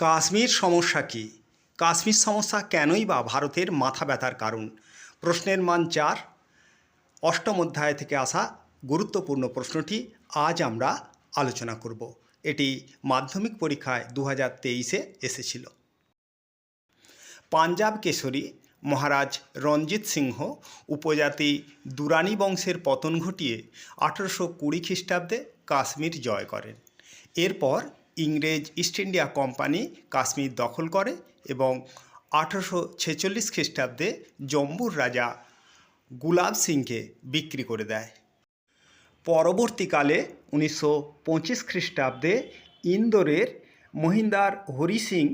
কাশ্মীর সমস্যা কী? কাশ্মীর সমস্যা কেনই বা ভারতের মাথা ব্যথার কারণ? প্রশ্নের মান চার। অষ্টম অধ্যায় থেকে আসা গুরুত্বপূর্ণ প্রশ্নটি আজ আমরা আলোচনা করব। এটি মাধ্যমিক পরীক্ষায় দু হাজার তেইশে এসেছিল। পাঞ্জাব কেশরী মহারাজ রঞ্জিত সিংহ উপজাতি দুরানি বংশের পতন ঘটিয়ে আঠেরোশো কুড়ি খ্রিস্টাব্দে কাশ্মীর জয় করেন। এরপর ইংরেজ ইস্ট ইন্ডিয়া কোম্পানি কাশ্মীর দখল করে এবং আঠেরোশো ছেচল্লিশ খ্রিস্টাব্দে জম্বুর রাজা গুলাব সিংকে বিক্রি করে দেয়। পরবর্তীকালে উনিশশো পঁচিশ খ্রিস্টাব্দে ইন্দোরের মহিন্দার হরি সিং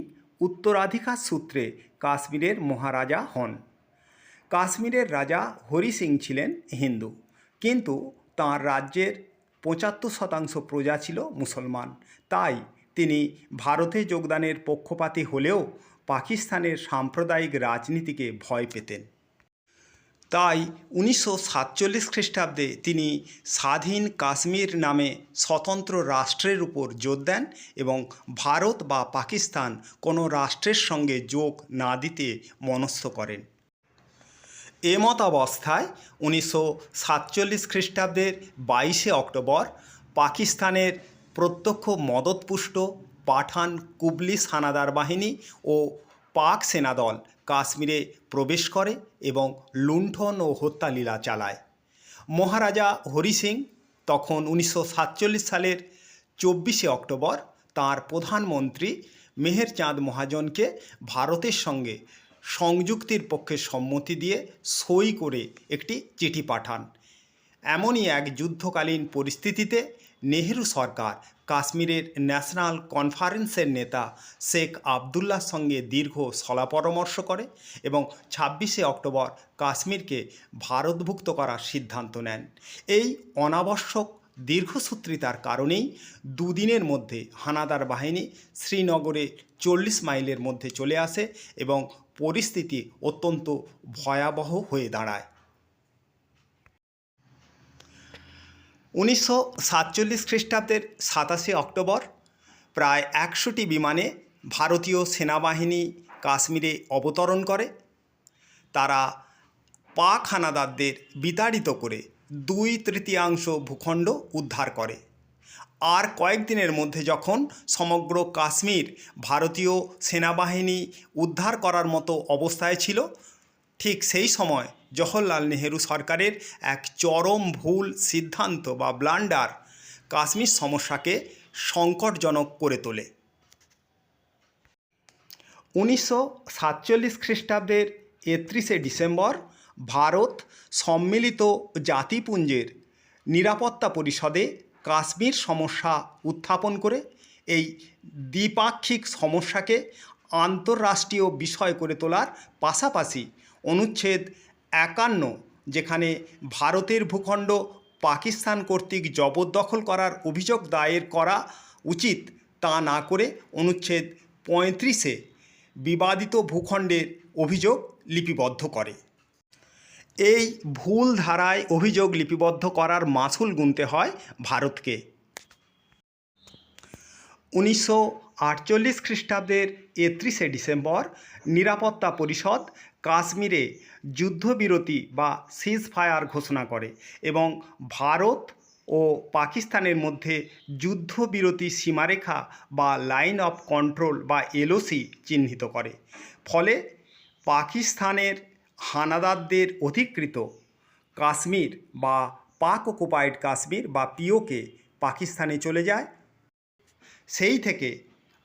উত্তরাধিকার সূত্রে কাশ্মীরের মহারাজা হন। কাশ্মীরের রাজা হরি সিং ছিলেন হিন্দু, কিন্তু তাঁর রাজ্যের পঁচাত্তর শতাংশ প্রজা ছিল মুসলমান। তাই তিনি ভারতে যোগদানের পক্ষপাতী হলেও পাকিস্তানের সাম্প্রদায়িক রাজনীতিকে ভয় পেতেন। তাই উনিশশো সাতচল্লিশ খ্রিস্টাব্দে তিনি স্বাধীন কাশ্মীর নামে স্বতন্ত্র রাষ্ট্রের উপর জোর দেন এবং ভারত বা পাকিস্তান কোনো রাষ্ট্রের সঙ্গে যোগ না দিতে মনস্থ করেন। এমত অবস্থায় উনিশশো সাতচল্লিশ খ্রিস্টাব্দের বাইশে অক্টোবর পাকিস্তানের প্রত্যক্ষ মদতপুষ্ট পাঠান কুবলিস হানাদার বাহিনী ও পাক সেনাদল কাশ্মীরে প্রবেশ করে এবং লুণ্ঠন ও হত্যালীলা চালায়। মহারাজা হরি সিং তখন উনিশশো সাতচল্লিশ সালের চব্বিশে অক্টোবর তাঁর প্রধানমন্ত্রী মেহেরচাঁদ মহাজনকে ভারতের সঙ্গে সংযুক্তির পক্ষে সম্মতি দিয়ে সই করে একটি চিঠি পাঠান। এমনই এক যুদ্ধকালীন পরিস্থিতিতে নেহেরু সরকার, কাশ্মীরের ন্যাশনাল কনফারেন্সের নেতা শেখ আবদুল্লার সঙ্গে দীর্ঘ সলা পরামর্শ করে এবং ছাব্বিশে অক্টোবর কাশ্মীরকে ভারতভুক্ত করার সিদ্ধান্ত নেন। এই অনাবশ্যক দীর্ঘসূত্রিতার কারণেই দুদিনের মধ্যে হানাদার বাহিনী শ্রীনগরে চল্লিশ মাইলের মধ্যে চলে আসে এবং পরিস্থিতি অত্যন্ত ভয়াবহ হয়ে দাঁড়ায়। উনিশশো সাতচল্লিশ খ্রিস্টাব্দের সাতাশে অক্টোবর প্রায় একশোটি বিমানে ভারতীয় সেনাবাহিনী কাশ্মীরে অবতরণ করে। তারা পাক হানাদারদের বিতাড়িত করে দুই তৃতীয়াংশ ভূখণ্ড উদ্ধার করে। আর কয়েকদিনের মধ্যে যখন সমগ্র কাশ্মীর ভারতীয় সেনাবাহিনী উদ্ধার করার মতো অবস্থায় ছিল ঠিক সেই সময় জওহরলাল নেহেরু সরকারের এক চরম ভুল সিদ্ধান্ত বা ব্লান্ডার কাশ্মীর সমস্যাকে সংকটজনক করে তোলে। উনিশশো সাতচল্লিশ খ্রিস্টাব্দের একত্রিশে ডিসেম্বর ভারত সম্মিলিত জাতিপুঞ্জের নিরাপত্তা পরিষদে কাশ্মীর সমস্যা উত্থাপন করে, এই দ্বিপাক্ষিক সমস্যাকে আন্তঃরাষ্ট্রীয় বিষয় করে তোলার পাশাপাশি অনুচ্ছেদ একান্ন, যেখানে ভারতের ভূখণ্ড পাকিস্তান কর্তৃক জবরদখল করার অভিযোগ দায়ের করা উচিত তা না করে অনুচ্ছেদ পঁয়ত্রিশে বিবাদিত ভূখণ্ডের অভিযোগ লিপিবদ্ধ করে। এই ভুল ধারায় অভিযোগ লিপিবদ্ধ করার মাসুল গুনতে হয় ভারতকে। উনিশশো আটচল্লিশ খ্রিস্টাব্দের একত্রিশে ডিসেম্বর নিরাপত্তা পরিষদ কাশ্মীরে যুদ্ধবিরতি বা সিজ ফায়ার ঘোষণা করে এবং ভারত ও পাকিস্তানের মধ্যে যুদ্ধবিরতি সীমারেখা বা লাইন অফ কন্ট্রোল বা এলওসি চিহ্নিত করে। ফলে পাকিস্তানের হানাদারদের অধিকৃত কাশ্মীর বা পাক অকুপাইড কাশ্মীর বা পিওকে পাকিস্তানে চলে যায়। সেই থেকে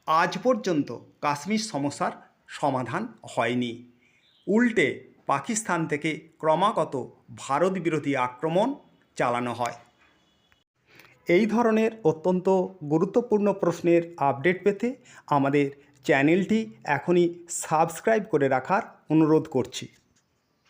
আজ পর্যন্ত কাশ্মীর সমস্যার সমাধান হয়নি। উল্টে পাকিস্তান থেকে ক্রমাগত ভারত বিরোধী আক্রমণ চালানো হয়। এই ধরনের অত্যন্ত গুরুত্বপূর্ণ প্রশ্নের আপডেট পেতে আমাদের চ্যানেলটি এখনই সাবস্ক্রাইব করে রাখার অনুরোধ করছি।